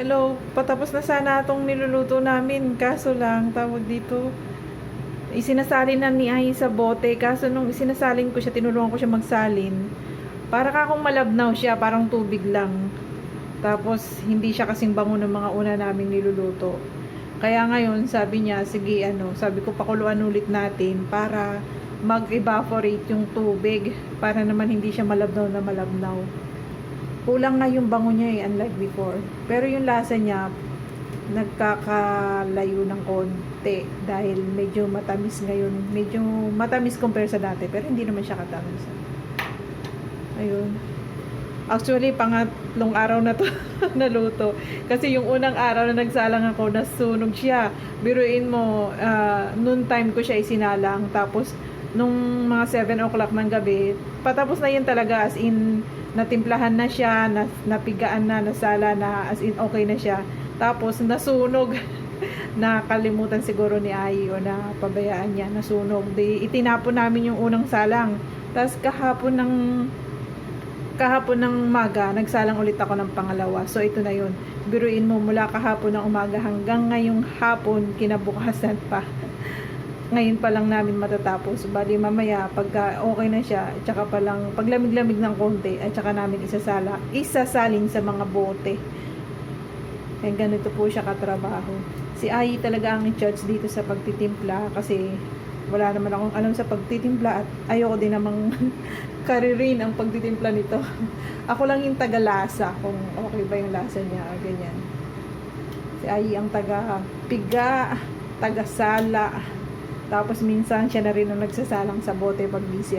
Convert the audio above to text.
Hello, patapos na sana itong niluluto namin. Kaso lang, tawag dito, isinasali na ni Ay sa bote. Kaso nung isinasalin ko siya, tinulungan ko siya magsalin. Para ka akong malabnaw siya, parang tubig lang. Tapos, hindi siya kasing bango ng mga una naming niluluto. Kaya ngayon, sabi niya, sige ano, sabi ko pakuluan ulit natin para mag-evaporate yung tubig. Para naman hindi siya malabnaw na malabnaw kulang nga yung bango niya eh, unlike before. Pero yung lasa niya, nagkakalayo ng konti dahil medyo matamis ngayon. Medyo matamis compare sa dati, pero hindi naman siya katamis. Ayun. Actually, pangatlong araw na to naluto. Kasi yung unang araw na nagsalang ako, nasunog siya. Biruin mo, ah, noon time ko siya isinalang. Tapos, nung mga 7 o'clock ng gabi, patapos na yun talaga as in natimplahan na siya, nas, napigaan na, nasala na, as in okay na siya. Tapos nasunog. Nakalimutan siguro ni Ai o na pabayaan niya, nasunog. Di, itinapon namin yung unang salang. Tapos kahapon ng kahapon ng umaga, nagsalang ulit ako ng pangalawa. So ito na yun. Biruin mo mula kahapon ng umaga hanggang ngayong hapon, kinabukasan pa ngayon pa lang namin matatapos. Bali mamaya pagka okay na siya, at saka pa lang pag lamig-lamig ng konti, at saka namin isasala, isasalin sa mga bote. Kaya ganito po siya katrabaho. Si Ai talaga ang in-charge dito sa pagtitimpla kasi wala naman akong alam sa pagtitimpla at ayoko din namang karirin ang pagtitimpla nito. Ako lang yung taga-lasa kung okay ba yung lasa niya o ganyan. Si Ai ang taga-piga, taga-sala, tapos minsan siya na rin ang nagsasalang sa bote pag busy ako.